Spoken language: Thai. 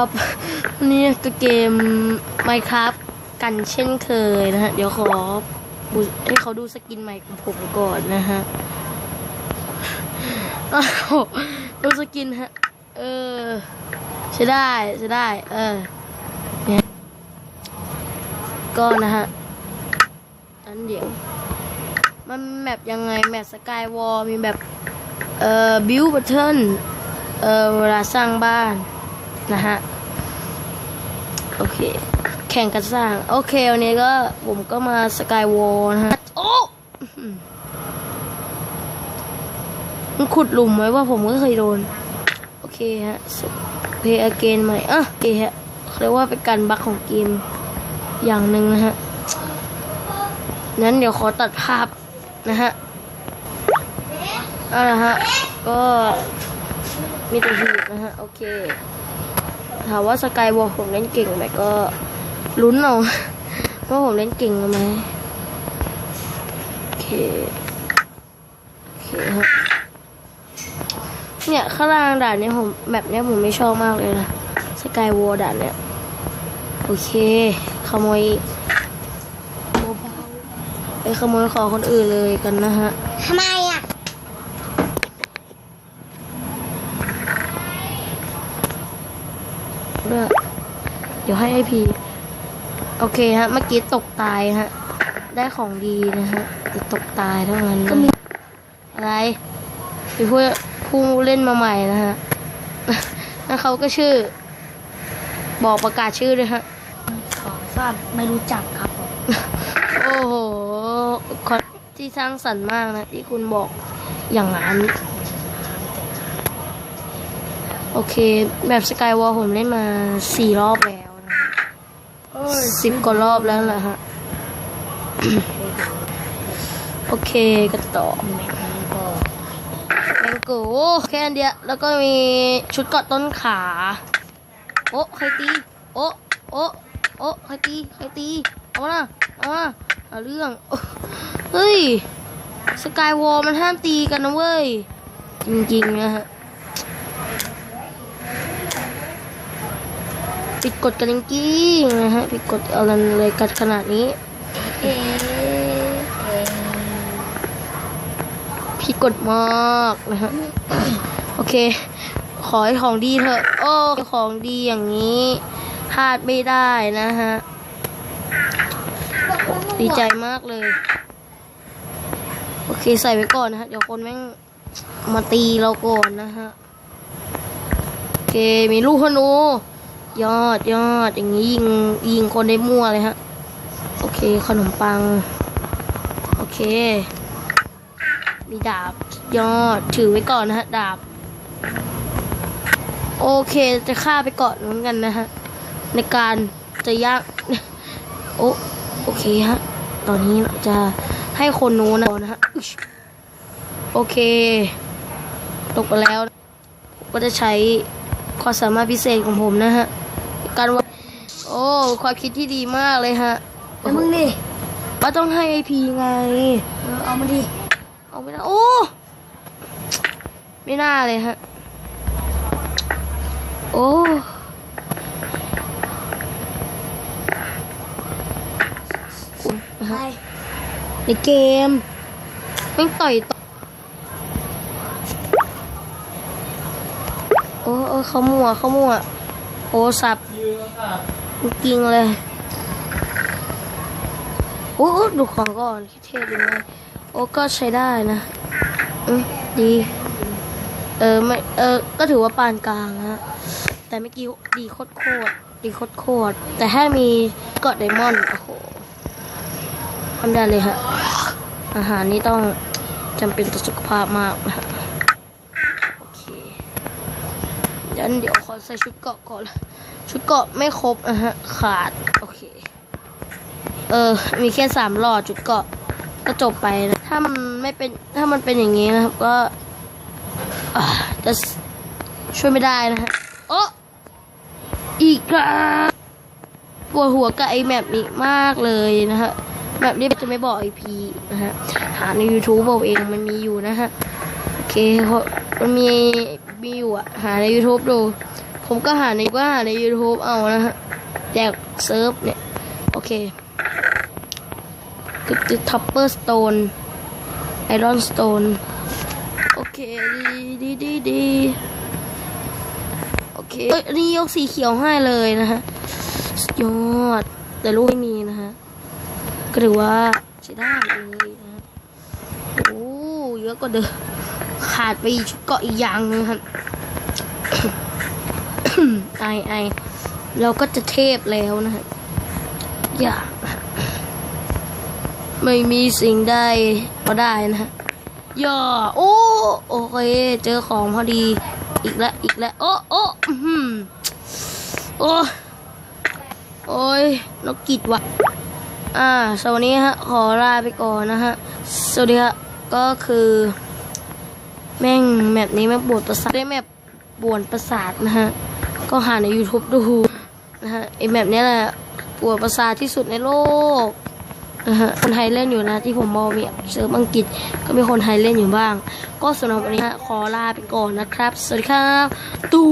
ครับนี่ก็เกม Minecraft กันเช่นเคยนะฮะ เดี๋ยวขอให้เขาดูสกินใหม่ของผมก่อนนะฮะอ้ดูสกินฮะ เออใช้ได้ใช้ได้ เออเนี่ยก็นะฮะอันเดี๋ยว มันแมปยังไง แมปสกายวอลมีแบบเอ่อบิวบัตเทิลเอ่อเวลาสร้างบ้านนะฮะ โอเค แข่งกันสร้าง โอเค วันนี้ก็ผมก็มาสกายวอลนะฮะ โอ้มันขุดหลุมไว้ว่าผมก็เคยโดน โอเคฮะเพย์อเกนใหม่อะโอเคฮะเรียกว่าเป็นการบั๊กของเกมอย่างหนึ่งนะฮะ นั้นเดี๋ยวขอตัดภาพนะฮะเอาละฮะ ก็มีแต่หีบนะฮะ โอเค ถามว่าสกายวอลผมเล่นเก่งไหมก็ลุ้นเอาว่าผมเล่นเก่งไหมโอเคโอเคฮะเนี่ยข้างล่างด่านเนี้ยผมแบบเนี้ยผมไม่ชอบมากเลยนะสกายวอลด่านเนี้ยโอเคขโมยเบาๆไปขโมยของคนอื่นเลยกันนะฮะทำไมอะ ด้วยเดี๋ ยวให้ไอพีโอเคฮะ เมื่อกี้ตกตายฮะ ได้ของดีนะฮะแต่ตกตายเท่านั้นก็มีอะไรมีผู้ผู้เล่นมาใหม่นะฮะแล้วเขาก็ชื่อ บอกประกาศชื่อด้วยฮะขอทราบไม่รู้จักครับผมโอ้โหคอนที่สร้างสรรค์มากนะ ที่คุณบอกอย่างนั้นโอเค แบบสกายวอลผมเล่นมาสี่รอบแล้วนะ สิบกว่ารอบแล้วแหละฮะ โอเคก็ต่อแม็กนี้ก็แมงกูแค่อันเดียว แล้วก็มีชุดเกาะต้นขา โอ้ใครตี โอ้โอ้โอ้ใครตี ใครตี เอามานะเอามาเอาเรื่อง เฮ้ย สกายวอลมันห้ามตีกันนะเว้ย จริงๆนะฮะ ผิดกฎกันจริงๆนะฮะผิดกฎอะไรเลยกันขนาดนี้เอผิดกฎมากนะฮะโอเค ขอให้ของดีเถอะ โอ้ของดีอย่างนี้พลาดไม่ได้นะฮะดีใจมากเลย โอเคใส่ไว้ก่อนนะฮะ เดี๋ยวคนแม่งมาตีเราก่อนนะฮะ โอเค มีลูกธนู ยอดยอดอย่างนี้ยิงยิงคนได้มั่วเลยฮะ โอเคขนมปัง โอเค มีดาบยอดถือไว้ก่อนนะฮะ ดาบ โอเคจะฆ่าไปก่อนเหมือนกันนะฮะ ในการจะย่างโอโอเคฮะ ตอนนี้จะให้คนนู้นนะฮะโอเค ตกไปแล้ว ก็จะใช้ความสามารถพิเศษของผมนะฮะ การว่าโอ้ความคิดที่ดีมากเลยฮะแล้วมึงดิว่าต้องให้ไอพีไง เออเอามาดิ เอาไม่ได้โอ้ ไม่น่าเลยฮะ โอ้นะไปฮะในเกมไม่งต่อยต่อยโอ้โอ้เขามั่วเขามั่ว โอ้สับจริงเลยโอ้ดูของก่อนเท่ดีไหมโอ้ก็ใช้ได้นะอืมดี เออไม่เออก็ถือว่าปานกลางฮะแต่เมื่อกี้ดีโคตรโคตรดีโคตรโคตรแต่ถ้ามีเกาะไดมอนด์โอ้โหทำได้เลยฮะอาหารนี้ต้องจำเป็นต่อสุขภาพมากนะฮะ โอเค งั้นเดี๋ยวขอใส่ชุดเกาะก่อน ชุดเกาะไม่ครบนะฮะ ขาด โอเค เออ มีแค่สามหลอดจุดเกาะ ก็จบไปนะ ถ้ามันไม่เป็น ถ้ามันเป็นอย่างนี้นะครับ ก็จะช่วยไม่ได้นะฮะโอ้อีกแล้วปวดหัวกับไอแมปนี้มากเลยนะฮะแบบนี้จะไม่บอกไอพีนะฮะ หาใน YouTube เอาเองมันมีอยู่นะฮะ โอเคเพรามันมี มีอยู่อะหาใน YouTube ดู ผมก็หาในก็หาใน YouTube เอานะฮะแจกเซิร์ฟเนี่ย โอเคคือคือทัพเปอร์สโตนไอรอนสโตนโอเค ดีดีดีดีโอเคเอ้ยนี่ยกสีเขียวให้เลยนะฮะยอด แต่ลูกไม่มีนะฮะ ก็ถือว่าใช้ได้เลยนะโอ้เยอะกว่าเดิม ขาดไปเกาะอีกอย่างหนึงครับไอไอเราก็จะเทพแล้วนะฮะอย่า ไม่มีสิ่งใดก็ได้นะฮะย่าโอ้โอเคเจอของพอดี อีกแล้วอีกแล้วโอ้โอ้อื้โอ้โอ้ยนกกิดว่ะอ่าสวัสดีฮะ ขอลาไปก่อนนะฮะ สวัสดีฮะ ก็คือ แม่งแมปนี้แม่งปวดประสาทได้แมปปวดประสาทนะฮะ ก็หาใน YouTube ดูนะฮะไอแมปนี้แหละปวดประสาทที่สุดในโลกนะฮะคนไทยเล่นอยู่นะที่ผมมองมีเซิร์ฟอังกฤษก็มีคนไทยเล่นอยู่บ้าง ก็สำหรับวันนี้ฮะขอลาไปก่อนนะครับ สวัสดีครับตู่